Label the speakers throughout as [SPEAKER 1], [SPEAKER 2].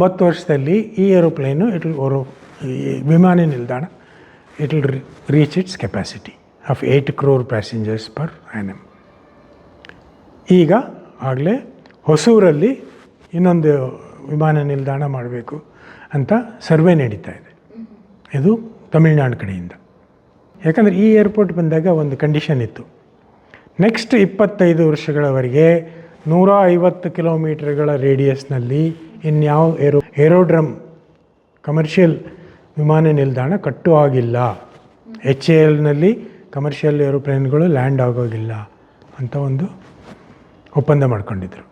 [SPEAKER 1] ಒಂಬತ್ತು ವರ್ಷದಲ್ಲಿ ಈ ಏರೋಪ್ಲೇನು ಇಟ್ ವಿಲ್ ವಿಮಾನ ನಿಲ್ದಾಣ it will reach its capacity of eight crore passengers per annum ಈಗ ಆಗಲೇ ಹೊಸೂರಲ್ಲಿ ಇನ್ನೊಂದು ವಿಮಾನ ನಿಲ್ದಾಣ ಮಾಡಬೇಕು ಅಂತ ಸರ್ವೆ ನಡೀತಾ ಇದೆ. ಇದು ತಮಿಳ್ನಾಡು ಕಡೆಯಿಂದ. ಯಾಕಂದರೆ ಈ ಏರ್ಪೋರ್ಟ್ ಬಂದಾಗ ಒಂದು ಕಂಡೀಷನ್ ಇತ್ತು. ನೆಕ್ಸ್ಟ್ ಇಪ್ಪತ್ತೈದು ವರ್ಷಗಳವರೆಗೆ ನೂರ ಐವತ್ತು ಕಿಲೋಮೀಟರ್ಗಳ ರೇಡಿಯಸ್ನಲ್ಲಿ ಇನ್ಯಾವ ಏರೋ, ಏರೋಡ್ರಮ್ ಕಮರ್ಷಿಯಲ್ ವಿಮಾನ ನಿಲ್ದಾಣ ಕಟ್ಟು ಆಗಿಲ್ಲ. ಎಚ್ ಎ ಎಲ್ನಲ್ಲಿ ಕಮರ್ಷಿಯಲ್ ಏರೋಪ್ಲೇನ್ಗಳು ಲ್ಯಾಂಡ್ ಆಗೋಗಿಲ್ಲ ಅಂತ ಒಂದು ಒಪ್ಪಂದ ಮಾಡ್ಕೊಂಡಿದ್ರು.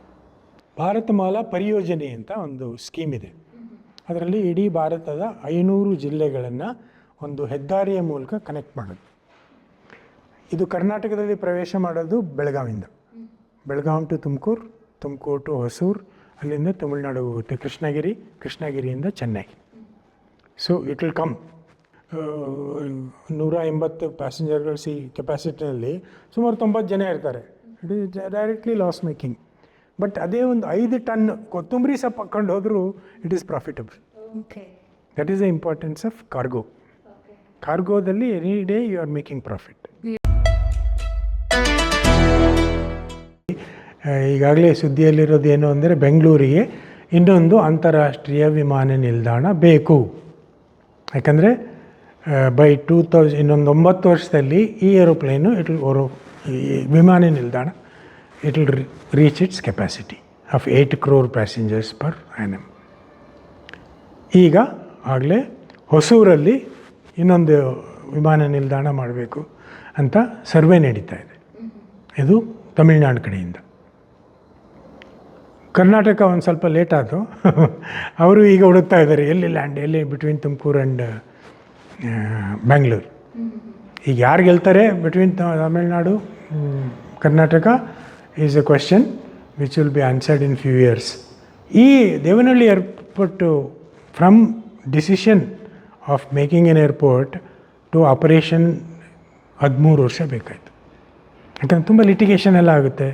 [SPEAKER 1] ಭಾರತಮಾಲಾ ಪರಿಯೋಜನೆ ಅಂತ ಒಂದು ಸ್ಕೀಮ್ ಇದೆ. ಅದರಲ್ಲಿ ಇಡೀ ಭಾರತದ ಐನೂರು ಜಿಲ್ಲೆಗಳನ್ನು ಒಂದು ಹೆದ್ದಾರಿಯ ಮೂಲಕ ಕನೆಕ್ಟ್ ಮಾಡೋದು ಇದು ಕರ್ನಾಟಕದಲ್ಲಿ ಪ್ರವೇಶ ಮಾಡೋದು ಬೆಳಗಾವಿಂದ. ಬೆಳಗಾವಿ ಟು ತುಮಕೂರು ತುಮಕೂರು ಟು ಹೊಸೂರು ಅಲ್ಲಿಂದ ತಮಿಳ್ನಾಡು ಹೋಗುತ್ತೆ. Krishnagiri ಕೃಷ್ಣಗಿರಿಯಿಂದ Chennai. So it will come ನೂರ ಎಂಬತ್ತು ಪ್ಯಾಸೆಂಜರ್ಗಳು ಸಿ ಕೆಪಾಸಿಟಿನಲ್ಲಿ ಸುಮಾರು ತೊಂಬತ್ತು ಜನ ಇರ್ತಾರೆ. It is directly loss making but ಅದೇ ಒಂದು ಐದು ಟನ್ ಕೊತ್ತಂಬರಿ ಸೊಪ್ಪು ಪಕ್ಕೊಂಡು ಹೋದರೂ it is profitable that is the importance of cargo ಕಾರ್ಗೋದಲ್ಲಿ any day you are making profit ಈಗಾಗಲೇ ಸುದ್ದಿಯಲ್ಲಿರೋದು ಏನು ಅಂದರೆ ಬೆಂಗಳೂರಿಗೆ ಇನ್ನೊಂದು ಅಂತಾರಾಷ್ಟ್ರೀಯ ವಿಮಾನ ನಿಲ್ದಾಣ ಬೇಕು. ಯಾಕಂದರೆ ಬೈ ಟೂ ತೌಸ್ ಇನ್ನೊಂದು ಒಂಬತ್ತು ವರ್ಷದಲ್ಲಿ ಈ ಏರೋಪ್ಲೇನು ಇಟ್ ವಿಲ್ ವಿಮಾನ ನಿಲ್ದಾಣ it will reach its capacity of eight crore passengers per annum ಈಗ ಆಗಲೇ ಹೊಸೂರಲ್ಲಿ ಇನ್ನೊಂದು ವಿಮಾನ ನಿಲ್ದಾಣ ಮಾಡಬೇಕು ಅಂತ ಸರ್ವೆ ನಡೀತಾ ಇದೆ. ಇದು ತಮಿಳ್ನಾಡು ಕಡೆಯಿಂದ. ಕರ್ನಾಟಕ ಒಂದು ಸ್ವಲ್ಪ ಲೇಟ್ ಆಯಿತು ಅವರು ಈಗ ಹುಡುಕ್ತಾ ಇದ್ದಾರೆ ಎಲ್ಲಿ ಲ್ಯಾಂಡ್ ಎಲ್ಲಿ ಬಿಟ್ವೀನ್ ತುಮಕೂರು ಆ್ಯಂಡ್ ಬ್ಯಾಂಗ್ಳೂರು ಈಗ ಯಾರು ಗೆಲ್ತಾರೆ between Tamil Nadu Karnataka is a question which will be answered in few years ಈ Devanahalli airport from decision of making an airport to operation ಹದಿಮೂರು ವರ್ಷ ಬೇಕಾಯಿತು. ಯಾಕಂದ್ರೆ ತುಂಬ ಲಿಟಿಗೇಷನ್ ಎಲ್ಲ ಆಗುತ್ತೆ.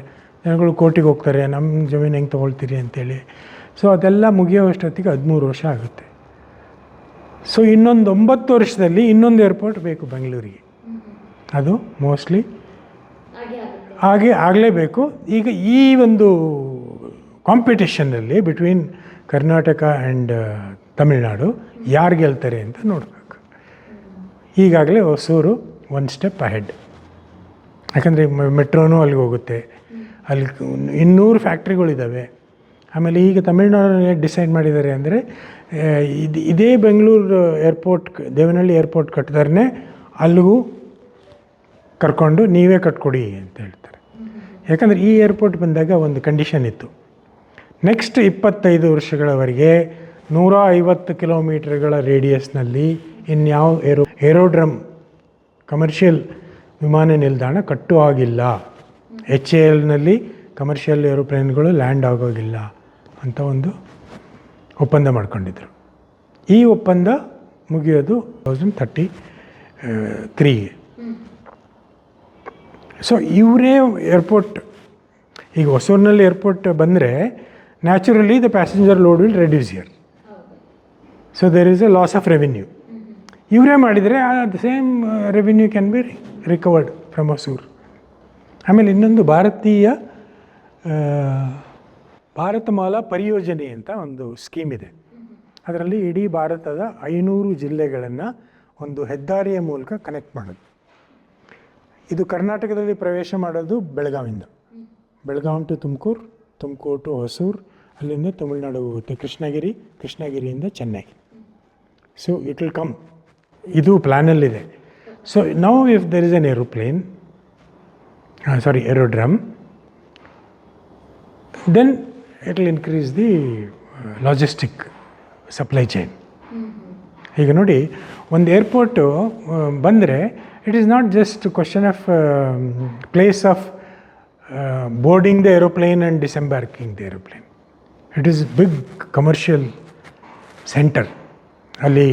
[SPEAKER 1] ಜನಗಳು ಕೋರ್ಟಿಗೆ ಹೋಗ್ತಾರೆ ನಮ್ಮ ಜಮೀನು ಹೆಂಗೆ ತೊಗೊಳ್ತೀರಿ? ಅಂತೇಳಿ. ಸೊ ಅದೆಲ್ಲ ಮುಗಿಯೋ ಅಷ್ಟೊತ್ತಿಗೆ ಹದಿಮೂರು ವರ್ಷ ಆಗುತ್ತೆ. ಸೊ ಇನ್ನೊಂದು ಒಂಬತ್ತು ವರ್ಷದಲ್ಲಿ ಇನ್ನೊಂದು ಏರ್ಪೋರ್ಟ್ ಬೇಕು ಬೆಂಗಳೂರಿಗೆ ಅದು ಮೋಸ್ಟ್ಲಿ
[SPEAKER 2] ಹಾಗೆ
[SPEAKER 1] ಆಗಲೇಬೇಕು. ಈಗ ಈ ಒಂದು ಕಾಂಪಿಟೇಷನಲ್ಲಿ ಬಿಟ್ವೀನ್ ಕರ್ನಾಟಕ ಆ್ಯಂಡ್ ತಮಿಳ್ನಾಡು ಯಾರು ಗೆಲ್ತಾರೆ ಅಂತ ನೋಡಬೇಕು. ಈಗಾಗಲೇ ಹೊಸೂರು ಒನ್ ಸ್ಟೆಪ್ ಅಹೆಡ್ ಯಾಕಂದರೆ ಮೆಟ್ರೋನು ಅಲ್ಲಿಗೆ ಹೋಗುತ್ತೆ. ಅಲ್ಲಿ ಇನ್ನೂರು ಫ್ಯಾಕ್ಟ್ರಿಗಳಿದ್ದಾವೆ. ಆಮೇಲೆ ಈಗ ತಮಿಳುನಾಡಲ್ಲಿ ಡಿಸೈಡ್ ಮಾಡಿದ್ದಾರೆ ಅಂದರೆ ಇದು, ಇದೇ ಬೆಂಗಳೂರು ಏರ್ಪೋರ್ಟ್, ದೇವನಹಳ್ಳಿ ಏರ್ಪೋರ್ಟ್ ಕಟ್ಟಿದಾರೆ ಅಲ್ಲಿಗೂ ಕರ್ಕೊಂಡು ನೀವೇ ಕಟ್ಕೊಡಿ ಅಂತ ಹೇಳ್ತಾರೆ. ಯಾಕಂದರೆ ಈ ಏರ್ಪೋರ್ಟ್ ಬಂದಾಗ ಒಂದು ಕಂಡೀಷನ್ ಇತ್ತು. ನೆಕ್ಸ್ಟ್ ಇಪ್ಪತ್ತೈದು ವರ್ಷಗಳವರೆಗೆ ನೂರ ಐವತ್ತು ಕಿಲೋಮೀಟರ್ಗಳ ರೇಡಿಯಸ್ನಲ್ಲಿ ಇನ್ಯಾವ ಏರೋ, ಏರೋಡ್ರಮ್ ಕಮರ್ಷಿಯಲ್ ವಿಮಾನ ನಿಲ್ದಾಣ ಕಟ್ಟು ಆಗಿಲ್ಲ. ಎಚ್ ಎ ಎಲ್ನಲ್ಲಿ ಕಮರ್ಷಿಯಲ್ ಏರೋಪ್ಲೇನ್ಗಳು ಲ್ಯಾಂಡ್ ಆಗೋಗಿಲ್ಲ ಅಂತ ಒಂದು ಒಪ್ಪಂದ ಮಾಡ್ಕೊಂಡಿದ್ರು. ಈ ಒಪ್ಪಂದ ಮುಗಿಯೋದು ತೌಸಂಡ್ ತರ್ಟಿ ತ್ರೀಗೆ ಸೊ ಇವರೇ ಏರ್ಪೋರ್ಟ್ ಈಗ ಹೊಸೂರಿನಲ್ಲಿ ಏರ್ಪೋರ್ಟ್ ಬಂದರೆ naturally the passenger load will reduce here so there is a loss of revenue ಇವರೇ ಮಾಡಿದರೆ the same revenue can be recovered from Hosur ಆಮೇಲೆ ಇನ್ನೊಂದು ಭಾರತೀಯ ಭಾರತಮಾಲಾ ಪರಿಯೋಜನೆ ಅಂತ ಒಂದು ಸ್ಕೀಮ್ ಇದೆ. ಅದರಲ್ಲಿ ಇಡೀ ಭಾರತದ ಐನೂರು ಜಿಲ್ಲೆಗಳನ್ನು ಒಂದು ಹೆದ್ದಾರಿಯ ಮೂಲಕ ಕನೆಕ್ಟ್ ಮಾಡೋದು. ಇದು ಕರ್ನಾಟಕದಲ್ಲಿ ಪ್ರವೇಶ ಮಾಡೋದು ಬೆಳಗಾವಿಂದ. ಬೆಳಗಾವಿ ಟು ತುಮಕೂರು ತುಮಕೂರು ಟು ಹೊಸೂರು, ಅಲ್ಲಿಂದ ತಮಿಳುನಾಡು ಹೋಗುತ್ತೆ Krishnagiri, ಕೃಷ್ಣಗಿರಿಯಿಂದ Chennai. So it will come ಇದು ಪ್ಲ್ಯಾನಲ್ಲಿದೆ so now if there is an aeroplane sorry aerodrome then it will increase the logistic supply chain ಈಗ ನೋಡಿ ಒಂದು ಏರ್ಪೋರ್ಟು ಬಂದರೆ it is not just question of place of boarding the aeroplane and disembarking the aeroplane it is big commercial centre ಅಲ್ಲಿ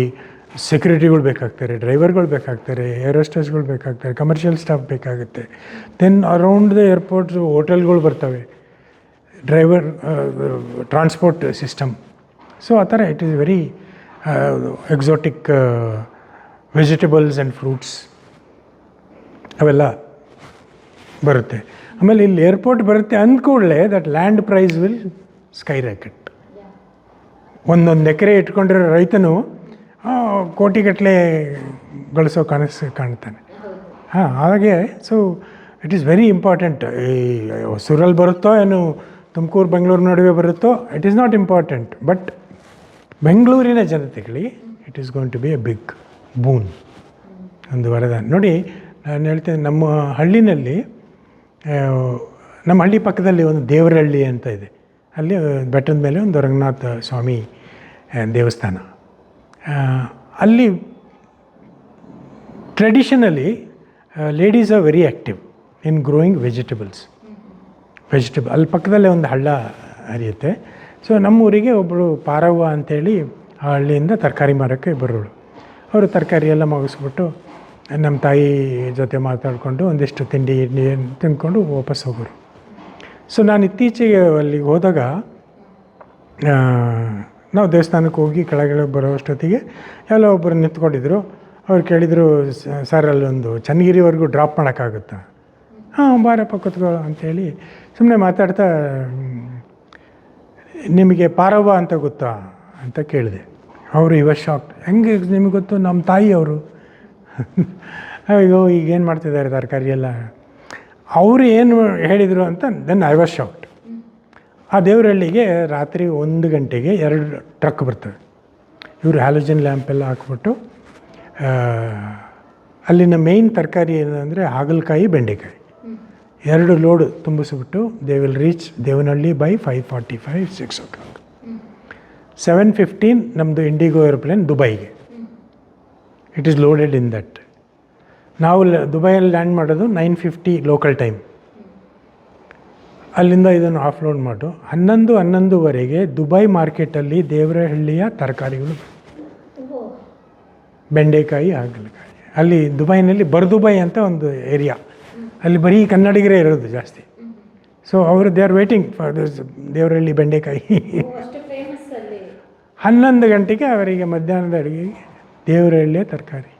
[SPEAKER 1] ಸೆಕ್ಯೂರಿಟಿಗಳು ಬೇಕಾಗ್ತಾರೆ ಡ್ರೈವರ್ಗಳು ಬೇಕಾಗ್ತಾರೆ ಏರೋಸ್ಟೇಸ್ಗಳು ಬೇಕಾಗ್ತಾರೆ commercial staff ಬೇಕಾಗುತ್ತೆ. ದೆನ್ ಅರೌಂಡ್ ದ ಏರ್ಪೋರ್ಟ್ಸ್ ಹೋಟೆಲ್ಗಳು ಬರ್ತವೆ. ಡ್ರೈವರ್ ಟ್ರಾನ್ಸ್ಪೋರ್ಟ್ ಸಿಸ್ಟಮ್ ಸೊ ಆ ಥರ it is very exotic vegetables and fruits ಅವೆಲ್ಲ ಬರುತ್ತೆ. ಆಮೇಲೆ ಇಲ್ಲಿ ಏರ್ಪೋರ್ಟ್ ಬರುತ್ತೆ ಅಂದ್ಕೂಡಲೇ that land price will skyrocket ಒಂದೊಂದು ಎಕರೆ ಇಟ್ಕೊಂಡಿರೋ ರೈತನು ಕೋಟಿಗಟ್ಟಲೆ ಗಳಿಸೋ ಕನಸು ಕಾಣ್ತಾನೆ. ಹಾಂ, ಹಾಗೆ so it is very important ಈ ಹೊಸೂರಲ್ಲಿ ಬರುತ್ತೋ ಏನು, ತುಮಕೂರು, ಬೆಂಗಳೂರು ನಡುವೆ ಬರುತ್ತೋ it is not important but ಬೆಂಗಳೂರಿನ ಜನತೆಗಳಿ it is going to be a big boon ಒಂದು ವರದಾನ. ನೋಡಿ, ನಾನು ಹೇಳ್ತೇನೆ, ನಮ್ಮ ಹಳ್ಳಿನಲ್ಲಿ ನಮ್ಮ ಹಳ್ಳಿ ಪಕ್ಕದಲ್ಲಿ ಒಂದು ದೇವರಹಳ್ಳಿ ಅಂತ ಇದೆ. ಅಲ್ಲಿ, ಬೆಟ್ಟದ ಮೇಲೆ ಒಂದು ರಂಗನಾಥ ಸ್ವಾಮಿ ದೇವಸ್ಥಾನ. ಅಲ್ಲಿ traditionally ladies are very active in growing vegetables vegetable ಅಲ್ಲಿ ಪಕ್ಕದಲ್ಲೇ ಒಂದು ಹಳ್ಳ ಹರಿಯುತ್ತೆ. ಸೊ ನಮ್ಮೂರಿಗೆ ಒಬ್ಬಳು ಪಾರವ್ವ ಅಂತೇಳಿ ಆ ಹಳ್ಳಿಯಿಂದ ತರಕಾರಿ ಮಾರೋಕ್ಕೆ ಬರೋಳು ಅವರು ತರಕಾರಿ ಎಲ್ಲ ಮುಗಿಸ್ಬಿಟ್ಟು ನಮ್ಮ ತಾಯಿ ಜೊತೆ ಮಾತಾಡಿಕೊಂಡು ಒಂದಿಷ್ಟು ತಿಂಡಿ ತಿಂದ್ಕೊಂಡು ವಾಪಸ್ ಹೋಗೋರು. ಸೊ ನಾನು ಇತ್ತೀಚೆಗೆ ಅಲ್ಲಿಗೆ ಹೋದಾಗ ನಾವು ದೇವಸ್ಥಾನಕ್ಕೆ ಹೋಗಿ ಕೆಳಗಡೆ ಬರೋ ಅಷ್ಟೊತ್ತಿಗೆ ಎಲ್ಲ ಒಬ್ಬರು ನಿಂತ್ಕೊಂಡಿದ್ರು. ಅವ್ರು ಕೇಳಿದರು ಸರ್, ಅಲ್ಲೊಂದು ಚನ್ನಗಿರಿವರೆಗೂ ಡ್ರಾಪ್ ಮಾಡೋಕ್ಕಾಗುತ್ತಾ? ಹಾಂ, ಬಾರಪ್ಪ ಕೂತ್ಕೊಳ್ಳೋ ಅಂಥೇಳಿ ಸುಮ್ಮನೆ ಮಾತಾಡ್ತಾ ನಿಮಗೆ ಪಾರವ್ವ ಅಂತ ಗೊತ್ತಾ? ಅಂತ ಕೇಳಿದೆ. ಅವರು ಇವ ಶಾಕ್ ಹೆಂಗೆ ನಿಮಗೆ ಗೊತ್ತು? ನಮ್ಮ ತಾಯಿ ಅವರು. ಅಯ್ಯೋ, ಈಗೇನು ಮಾಡ್ತಿದ್ದಾರೆ ತರಕಾರಿ ಎಲ್ಲ? ಅವರು ಏನು ಹೇಳಿದರು ಅಂತ ದೆನ್ ಐ ವಾಸ್ ಶಾಕ್ಡ್ ಆ ದೇವರಹಳ್ಳಿಗೆ ರಾತ್ರಿ ಒಂದು ಗಂಟೆಗೆ ಎರಡು ಟ್ರಕ್ ಬರ್ತವೆ ಇವರು ಹ್ಯಾಲೋಜನ್ ಲ್ಯಾಂಪ್ ಎಲ್ಲ ಹಾಕ್ಬಿಟ್ಟು ಅಲ್ಲಿನ ಮೇಯ್ನ್ ತರಕಾರಿ ಏನಂದರೆ ಹಾಗಲಕಾಯಿ, ಬೆಂಡೆಕಾಯಿ. ಎರಡು load ತುಂಬಿಸ್ಬಿಟ್ಟು they will reach Devanahalli by five forty five six o'clock seven fifteen ನಮ್ಮದು IndiGo aeroplane ದುಬೈಗೆ. It is loaded in that ನಾವು ದುಬೈಯಲ್ಲಿ ಲ್ಯಾಂಡ್ ಮಾಡೋದು ನೈನ್ ಫಿಫ್ಟಿ ಲೋಕಲ್ ಟೈಮ್ ಅಲ್ಲಿಂದ ಇದನ್ನು ಆಫ್ಲೋಡ್ ಮಾಡು. ಹನ್ನೊಂದು ಹನ್ನೊಂದುವರೆಗೆ ದುಬೈ ಮಾರ್ಕೆಟಲ್ಲಿ ದೇವರಹಳ್ಳಿಯ ತರಕಾರಿಗಳು ಬೆಂಡೆಕಾಯಿ, ಹಾಗಲಕಾಯಿ. ಅಲ್ಲಿ ದುಬೈನಲ್ಲಿ ಬರ್ದುಬೈ ಅಂತ ಒಂದು ಏರಿಯಾ ಅಲ್ಲಿ ಬರೀ ಕನ್ನಡಿಗರೇ ಇರೋದು ಜಾಸ್ತಿ. ಸೊ ಅವರು they are waiting for this Devarahalli ಬೆಂಡೆಕಾಯಿ. ಹನ್ನೊಂದು ಗಂಟೆಗೆ ಅವರಿಗೆ ಮಧ್ಯಾಹ್ನದ ಅಡುಗೆಗೆ ದೇವರಹಳ್ಳಿಯ ತರಕಾರಿ.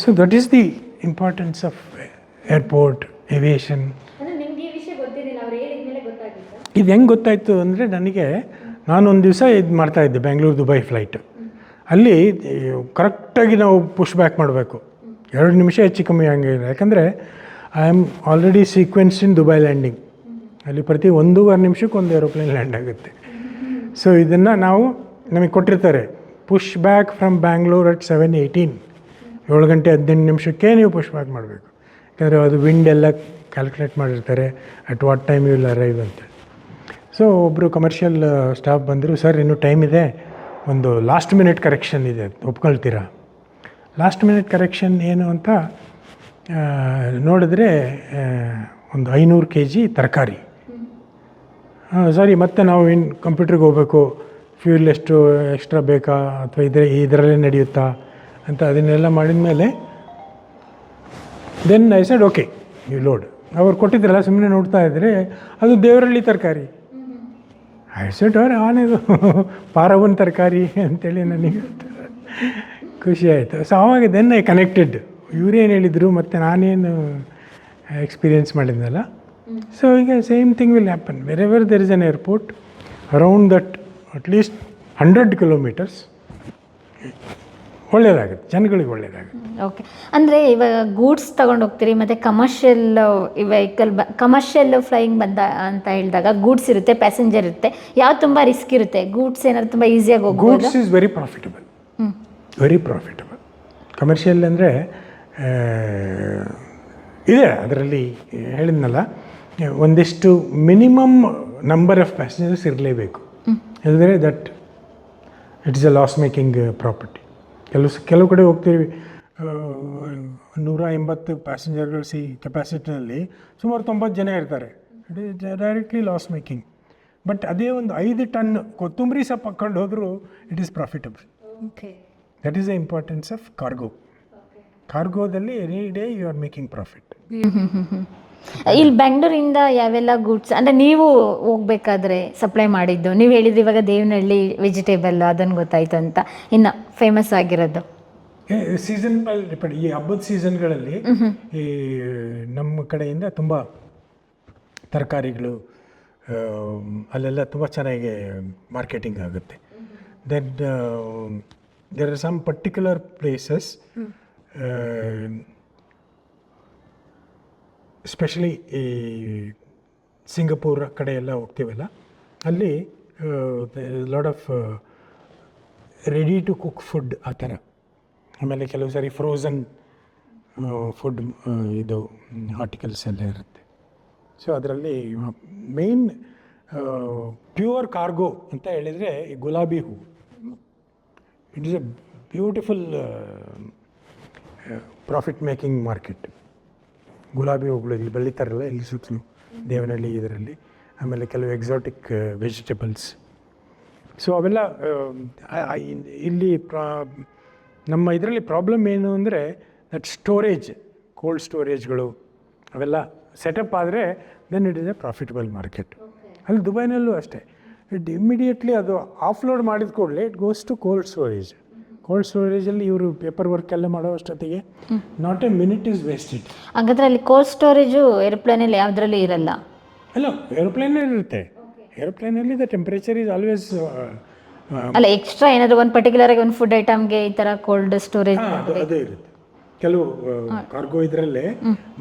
[SPEAKER 1] So that is the importance of airport aviation
[SPEAKER 2] ಅಂದ್ರೆ ನಿಮ್ಗೆ ಈ ವಿಷಯ ಗೊತ್ತಿರಲಿಲ್ಲ ಅವ್ರು ಹೇಳಿದ್ಮೇಲೆ ಗೊತ್ತಾಗಿತ್ತ
[SPEAKER 1] ಇದು ಹೆಂಗೆ ಗೊತ್ತಾಯಿತು ಅಂದರೆ ನನಗೆ ನಾನು ಒಂದು ದಿವಸ ಇದು ಮಾಡ್ತಾಯಿದ್ದೆ ಬೆಂಗಳೂರು ದುಬೈ ಫ್ಲೈಟ್ ಅಲ್ಲಿ ಕರೆಕ್ಟಾಗಿ ನಾವು ಪುಷ್ ಬ್ಯಾಕ್ ಮಾಡಬೇಕು. ಎರಡು ನಿಮಿಷ ಹೆಚ್ಚು ಕಮ್ಮಿ ಹಂಗೆ ಯಾಕಂದರೆ I am already sequence in Dubai landing ಅಲ್ಲಿ ಪ್ರತಿ ಒಂದೂವರೆ ನಿಮಿಷಕ್ಕೆ ಒಂದು ಏರೋಪ್ಲೇನ್ ಲ್ಯಾಂಡ್ ಆಗುತ್ತೆ. ಸೊ ಇದನ್ನು ನಾವು ನಮಗೆ ಕೊಟ್ಟಿರ್ತಾರೆ push back from Bangalore at seven eighteen ಏಳು ಗಂಟೆ ಹದಿನೆಂಟು ನಿಮಿಷಕ್ಕೆ ನೀವು ಪುಷ್ ಬ್ಯಾಕ್ ಮಾಡಬೇಕು. ಯಾಕಂದರೆ ಅದು ವಿಂಡ್ ಎಲ್ಲ ಕ್ಯಾಲ್ಕುಲೇಟ್ ಮಾಡಿರ್ತಾರೆ at what time you will arrive ಅಂತ. ಸೊ ಒಬ್ಬರು ಕಮರ್ಷಿಯಲ್ ಸ್ಟಾಫ್ ಬಂದರು, ಸರ್, ಇನ್ನೂ ಟೈಮ್ ಇದೆ. ಒಂದು ಲಾಸ್ಟ್ ಮಿನಿಟ್ ಕರೆಕ್ಷನ್ ಇದೆ. ಒಪ್ಕೊಳ್ತೀರಾ? ಲಾಸ್ಟ್ ಮಿನಿಟ್ ಕರೆಕ್ಷನ್ ಏನು ಅಂತ ನೋಡಿದ್ರೆ ಒಂದು ಐನೂರು ಕೆ ಜಿ ತರಕಾರಿ ಸಾರಿ, ಮತ್ತೆ ನಾವು ಏನು ಕಂಪ್ಯೂಟ್ರಿಗೆ ಹೋಗಬೇಕು. ಫ್ಯೂಲ್ ಎಷ್ಟು ಎಕ್ಸ್ಟ್ರಾ ಬೇಕಾ? ಅಥವಾ ಇದ್ರೆ, ಇದರಲ್ಲೇ ನಡೆಯುತ್ತಾ? ಅಂತ ಅದನ್ನೆಲ್ಲ ಮಾಡಿದ ಮೇಲೆ then I said okay you load ಅವ್ರು ಕೊಟ್ಟಿದ್ರಲ್ಲ ಸುಮ್ಮನೆ ನೋಡ್ತಾ ಇದ್ದರೆ ಅದು ದೇವರಳ್ಳಿ ತರಕಾರಿ. ಅವ್ರೆ ಆನಿದು ಪಾರವನ್ ತರಕಾರಿ ಅಂತೇಳಿ ನನಗೆ ಖುಷಿ ಆಯಿತು. ಸೊ ಅವಾಗ ದೆನ್ ಐ ಕನೆಕ್ಟೆಡ್ ಇವರೇನು ಹೇಳಿದರು ಮತ್ತು ನಾನೇನು ಎಕ್ಸ್ಪೀರಿಯೆನ್ಸ್ ಮಾಡಿದ್ನಲ್ಲ? ಸೊ ಈಗ same thing will happen wherever there is an airport around that at least hundred kilometres ಒಳ್ಳೆಯದಾಗುತ್ತೆ ಜನಗಳಿಗೆ ಒಳ್ಳೆಯದಾಗುತ್ತೆ
[SPEAKER 3] ಓಕೆ ಅಂದರೆ ಇವಾಗ ಗೂಡ್ಸ್ ತಗೊಂಡು ಹೋಗ್ತೀರಿ ಮತ್ತು ಕಮರ್ಷಿಯಲ್ ವೆಹಿಕಲ್ ಬ ಕಮರ್ಷಿಯಲ್ ಫ್ಲೈಯಿಂಗ್ ಬಂದ ಅಂತ ಹೇಳಿದಾಗ ಗೂಡ್ಸ್ ಇರುತ್ತೆ ಪ್ಯಾಸೆಂಜರ್ ಇರುತ್ತೆ ಯಾವ ತುಂಬ ರಿಸ್ಕ್ ಇರುತ್ತೆ? ಗೂಡ್ಸ್ ಏನಾದ್ರು ತುಂಬ ಈಸಿಯಾಗಿ ಹೋಗ್ಬೋದು?
[SPEAKER 1] Goods is very profitable very profitable commercial ಅಂದರೆ ಇದೆ ಅದರಲ್ಲಿ ಹೇಳಿದ್ನಲ್ಲ ಒಂದಿಷ್ಟು ಮಿನಿಮಮ್ ನಂಬರ್ ಆಫ್ ಪ್ಯಾಸೆಂಜರ್ಸ್ ಇರಲೇಬೇಕು. ಇಲ್ಲದ್ರೆ that it is a loss making property ಕೆಲವು ಕೆಲವು ಕಡೆ ಹೋಗ್ತೀವಿ ನೂರ ಎಂಬತ್ತು ಪ್ಯಾಸೆಂಜರ್ಗಳು ಸಿ ಕೆಪಾಸಿಟಿನಲ್ಲಿ ಸುಮಾರು ತೊಂಬತ್ತು ಜನ ಇರ್ತಾರೆ. It is directly loss making but ಅದೇ ಒಂದು ಐದು ಟನ್ ಕೊತ್ತಂಬರಿ ಸಹ ಪಕ್ಕೊಂಡು ಹೋದರೂ it is profitable
[SPEAKER 3] okay
[SPEAKER 1] that is the importance of cargo ಕಾರ್ಗೋದಲ್ಲಿ any day you are making profit
[SPEAKER 3] ಇಲ್ಲಿ ಬೆಂಗಳೂರಿಂದ ಯಾವೆಲ್ಲ ಗೂಡ್ಸ್ ಅಂದರೆ ನೀವು ಹೋಗ್ಬೇಕಾದ್ರೆ ಸಪ್ಲೈ ಮಾಡಿದ್ದು ನೀವು ಹೇಳಿದ್ರಿ ಇವಾಗ ದೇವನಹಳ್ಳಿ ವೆಜಿಟೇಬಲ್ ಅದನ್ನು ಗೊತ್ತಾಯ್ತು ಅಂತ ಇನ್ನು ಫೇಮಸ್ ಆಗಿರೋದು.
[SPEAKER 1] ಸೀಸನ್ ಮೇಲೆ ಡಿಪೆಂಡ್ ಈ ಹಬ್ಬದ ಸೀಸನ್ಗಳಲ್ಲಿ ಈ ನಮ್ಮ ಕಡೆಯಿಂದ ತುಂಬ ತರಕಾರಿಗಳು ಅಲ್ಲೆಲ್ಲ ತುಂಬ ಚೆನ್ನಾಗಿ ಮಾರ್ಕೆಟಿಂಗ್ ಆಗುತ್ತೆ. Then there are some particular places specially ಈ ಸಿಂಗಪೂರ್ ಕಡೆ ಎಲ್ಲ ಹೋಗ್ತೀವಲ್ಲ, ಅಲ್ಲಿ load of ready to cook food ಆ ಥರ. ಆಮೇಲೆ ಕೆಲವು ಸಾರಿ ಫ್ರೋಝನ್ ಫುಡ್ ಇದು ಆರ್ಟಿಕಲ್ಸ್ ಎಲ್ಲ ಇರುತ್ತೆ. ಸೊ ಅದರಲ್ಲಿ ಮೇನ್ ಪ್ಯೂರ್ ಕಾರ್ಗೋ ಅಂತ ಹೇಳಿದರೆ ಗುಲಾಬಿ ಹೂ. It is a beautiful profit making market ಗುಲಾಬಿ ಹೂಗಳು ಇಲ್ಲಿ ಬೆಳೀತಾರಲ್ಲ ಇಲ್ಲಿ ಸುತ್ತಲು ದೇವನಹಳ್ಳಿ ಇದರಲ್ಲಿ. ಆಮೇಲೆ ಕೆಲವು ಎಕ್ಸಾಟಿಕ್ ವೆಜಿಟೇಬಲ್ಸ್ ಸೊ ಅವೆಲ್ಲ ಇಲ್ಲಿ ಪ್ರಾ ನಮ್ಮ ಇದರಲ್ಲಿ ಪ್ರಾಬ್ಲಮ್ ಏನು ಅಂದರೆ ದಟ್ ಸ್ಟೋರೇಜ್ ಕೋಲ್ಡ್ ಸ್ಟೋರೇಜ್ಗಳು ಅವೆಲ್ಲ ಸೆಟಪ್ ಆದರೆ then it is a profitable market ಅಲ್ಲಿ ದುಬೈನಲ್ಲೂ ಅಷ್ಟೇ. ಇಟ್ ಇಮ್ಮಿಡಿಯೇಟ್ಲಿ ಅದು ಆಫ್ಲೋಡ್ ಮಾಡಿದ ಕೂಡಲೇ it goes to cold storage cold ಸ್ಟೋರೇಜಲ್ಲಿ ಇವರು ಪೇಪರ್ ವರ್ಕ್ ಎಲ್ಲ ಮಾಡೋ ಅಷ್ಟೊತ್ತಿಗೆ not a minute is wasted
[SPEAKER 3] ಹಾಗಾದ್ರೆ ಅಲ್ಲಿ ಕೋಲ್ಡ್ ಸ್ಟೋರೇಜು ಏರೋಪ್ಲೇನಲ್ಲಿ ಯಾವ್ದ್ರಲ್ಲಿ ಇರಲ್ಲ.
[SPEAKER 1] ಅಲ್ಲ ಏರೋಪ್ಲೇನಲ್ಲಿ ಇರುತ್ತೆ. ಏರೋಪ್ಲೇನಲ್ಲಿ ದ ಟೆಂಪ್ರೇಚರ್ ಈಸ್ ಆಲ್ವೇಸ್
[SPEAKER 3] ಅಲ್ಲ ಎಕ್ಸ್ಟ್ರಾ ಏನಾದ್ರು ಒಂದು ಪರ್ಟಿಕ್ಯುಲರ್ ಆಗಿ ಒಂದು ಫುಡ್ ಐಟಮ್ಗೆ ಈ ಥರ ಕೋಲ್ಡ್ ಸ್ಟೋರೇಜ್
[SPEAKER 1] ಅದು ಇರುತ್ತೆ. ಕೆಲವು ಕಾರ್ಗೋ ಇದರಲ್ಲೇ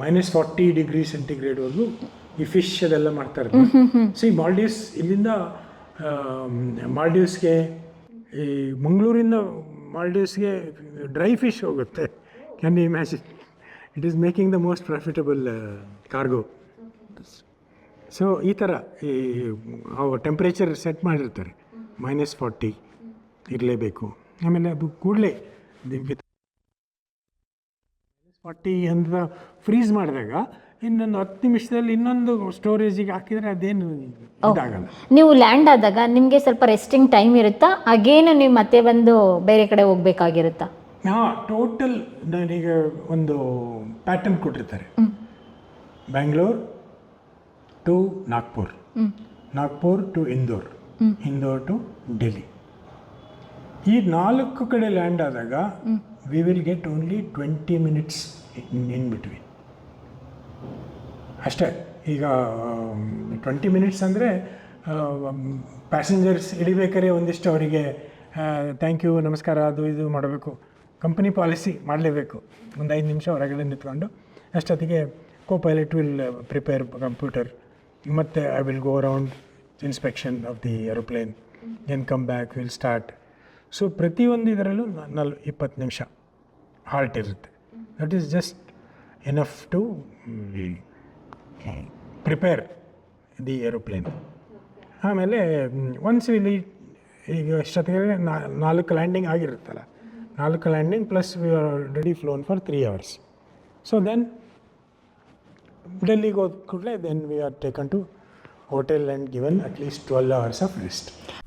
[SPEAKER 1] ಮೈನಸ್ ಫಾರ್ಟಿ ಡಿಗ್ರಿ ಸೆಂಟಿಗ್ರೇಡ್ವರೆಗೂ ಈ ಫಿಶ್ ಅದೆಲ್ಲ ಮಾಡ್ತಾರೆ ಸೊ ಈ ಮಾಲ್ಡೀವ್ಸ್ ಇಲ್ಲಿಂದ ಮಾಲ್ಡೀವ್ಸ್ಗೆ ಈ ಮಂಗಳೂರಿಂದ ಮಾಲ್ಡೀವ್ಸ್ಗೆ ಡ್ರೈ ಫಿಶ್ ಹೋಗುತ್ತೆ. Can you imagine it is making the most profitable cargo so ಈ ಥರ ಈ ಟೆಂಪ್ರೇಚರ್ ಸೆಟ್ ಮಾಡಿರ್ತಾರೆ. ಮೈನಸ್ ಫಾರ್ಟಿ ಇರಲೇಬೇಕು. ಆಮೇಲೆ ಅದು ಕೂಡಲೇ ವಿತ್ ಫಾರ್ಟಿ ಅಂತ ಫ್ರೀಸ್ ಮಾಡಿದಾಗ ಇನ್ನೊಂದು ಹತ್ತು ನಿಮಿಷದಲ್ಲಿ ಇನ್ನೊಂದು ಸ್ಟೋರೇಜಿಗೆ ಹಾಕಿದರೆ ಅದೇನು ಇದಾಗಲ್ಲ.
[SPEAKER 3] ನೀವು ಲ್ಯಾಂಡ್ ಆದಾಗ ನಿಮಗೆ ಸ್ವಲ್ಪ ರೆಸ್ಟಿಂಗ್ ಟೈಮ್ ಇರುತ್ತಾ? ಅಗೇನು ನೀವು ಮತ್ತೆ ಬಂದು ಬೇರೆ ಕಡೆ ಹೋಗ್ಬೇಕಾಗಿರುತ್ತಾ?
[SPEAKER 1] ಹಾಂ ಟೋಟಲ್ ನನಗೆ ಒಂದು ಪ್ಯಾಟರ್ನ್ ಕೊಟ್ಟಿರ್ತಾರೆ. Bangalore to Nagpur Nagpur to Indore Indore to Delhi ಈ ನಾಲ್ಕು ಕಡೆ ಲ್ಯಾಂಡ್ ಆದಾಗ we will get only twenty minutes in between ಅಷ್ಟೇ, ಈಗ ಟ್ವೆಂಟಿ ಮಿನಿಟ್ಸ್ ಅಂದರೆ ಪ್ಯಾಸೆಂಜರ್ಸ್ ಇಳಿಬೇಕಾದ್ರೆ ಒಂದಿಷ್ಟು ಅವರಿಗೆ ಥ್ಯಾಂಕ್ ಯು ನಮಸ್ಕಾರ, ಅದು ಇದು ಮಾಡಬೇಕು. ಕಂಪನಿ ಪಾಲಿಸಿ ಮಾಡಲೇಬೇಕು. ಒಂದು ಐದು ನಿಮಿಷ ಹೊರಗಡೆ ನಿಂತ್ಕೊಂಡು. ಅಷ್ಟೊತ್ತಿಗೆ co pilot will prepare computer ಮತ್ತು I will go around inspection of the aeroplane and come back will start so ಪ್ರತಿಯೊಂದು ಇದರಲ್ಲೂ ನಲ್, ಇಪ್ಪತ್ತು ನಿಮಿಷ. ಹಾಲ್ಟ್ ಇರುತ್ತೆ. That is just enough to prepare the aeroplane ಆಮೇಲೆ ಒನ್ಸ್ ಇಲ್ಲಿ ಈಗ ಎಷ್ಟೊತ್ತಿಗೆ? ನಾ- ನಾಲ್ಕು ಲ್ಯಾಂಡಿಂಗ್ ಆಗಿರುತ್ತಲ್ಲ. ನಾಲ್ಕು landing plus we are ready flown for three hours so then ಡೆಲ್ಲಿಗೆ ಹೋದ ಕೂಡಲೇ then we are taken to hotel and given at least twelve hours of rest